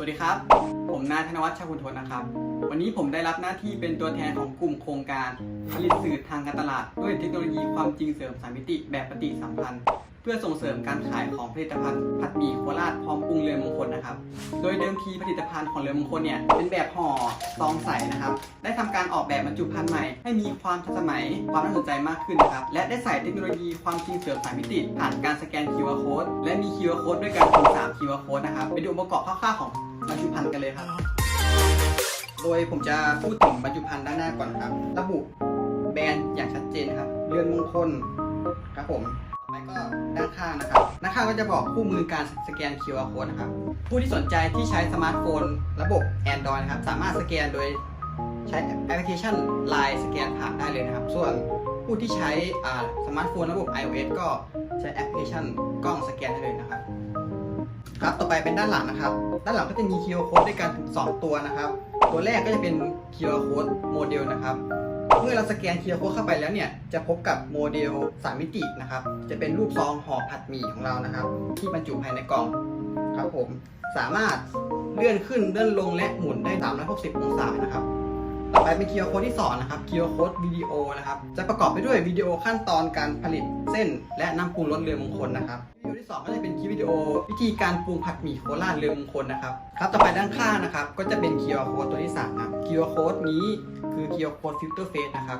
สวัสดีครับ ผมนายธนวัฒน์ชาคุณทนนะครับ วันนี้ผมได้รับหน้าที่เป็นตัวแทนของกลุ่มโครงการผลิตสื่อทางการตลาด ด้วยเทคโนโลยีความจริงเสริมสามมิติแบบปฏิสัมพันธ์ เพื่อส่งเสริมการขายของผลิตภัณฑ์ผัดหมี่โคราชพร้อมปรุงเรือมงคลนะครับ โดยเดิมทีผลิตภัณฑ์ของเรือมงคลเนี่ยเป็นแบบห่อซองใสนะครับ ได้ทำการออกแบบบรรจุภัณฑ์ใหม่ ให้มีความทันสมัยความน่าสนใจมากขึ้นนะครับ และได้ใส่เทคโนโลยีความจริงเสริมสามมิติผ่านการสแกน QR code และมี QR code ด้วยการคูณ3 QR code นะครับไปดูองค์ประกอบคร่าวๆของ บรรจุภัณฑ์กันเลยครับ โดยผมจะพูดถึงบรรจุภัณฑ์ด้านหน้าก่อนครับ ระบุแบรนด์อย่างชัดเจนครับ เรือนมงคลครับผมต่อไปก็ด้านข้างนะครับด้านข้างก็จะบอกคู่มือการสแกน QR code นะครับ ผู้ที่สนใจที่ใช้สมาร์ทโฟน ระบบ Android นะครับ สามารถสแกนโดยใช้แอปพลิเคชัน Line สแกนผ่านได้เลยนะครับ ส่วนผู้ที่ใช้สมาร์ทโฟนระบบ iOS ก็ใช้แอปพลิเคชันกล้องสแกนได้เลยนะครับ ครับต่อไปเป็นด้านหลังนะครับ ด้านหลังก็จะมี QR code ด้วยกันถึง2ตัวนะครับ ตัวแรกก็จะเป็น QR code โมเดลนะครับ เมื่อเราสแกน QR code เข้าไปแล้วเนี่ยจะพบกับโมเดล3มิตินะครับ จะเป็นรูปซองห่อผัดหมี่ของเรานะครับ ที่บรรจุภายในกล่องครับผมสามารถเลื่อนขึ้นเลื่อนลงและหมุนได้ 360 องศานะครับ ต่อไปเป็น QR code ที่ 2 นะครับ QR code วิดีโอนะครับ จะประกอบไปด้วยวิดีโอขั้นตอนการผลิตเส้น และน้ำปรุงรสเรือมงคลนะครับ วิดีโอที่2ก็จะเป็นคลิปวิดีโอ วิธีการปรุงผัดหมี่โคราชเรือมงคลนะครับครับต่อไปด้านข้างนะครับ ก็จะเป็น QR code ตัวที่3นะครับ QR code นี้คือ QR code filter face นะครับ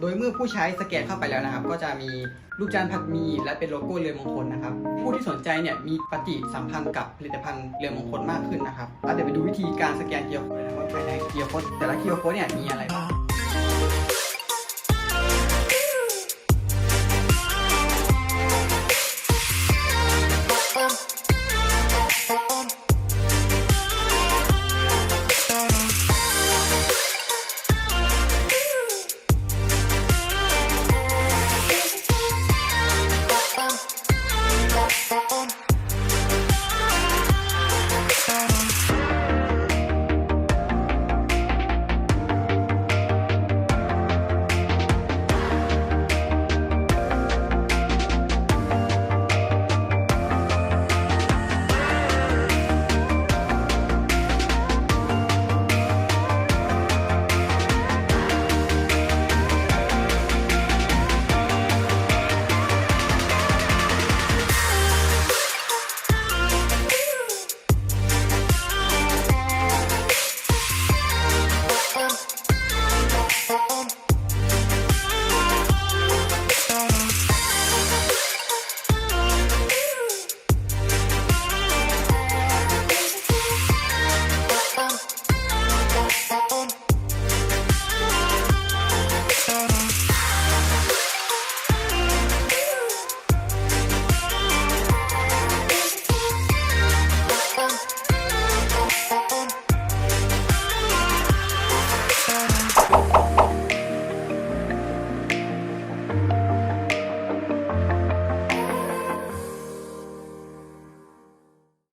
โดยเมื่อผู้ใช้สแกนเข้าไปแล้วนะครับ ก็จะมีลูกจานผัดหมี่และเป็นโลโก้เรือมงคลนะครับ ผู้ที่สนใจเนี่ยมีปฏิสัมพันธ์กับผลิตภัณฑ์เรือมงคลมากขึ้นนะครับแล้วเดี๋ยวไปดูวิธีการสแกนเกียร์โค้ดนะครับว่าภายในเกียร์โค้ดแต่ละเกียร์โค้ดเนี่ยมีอะไรบ้าง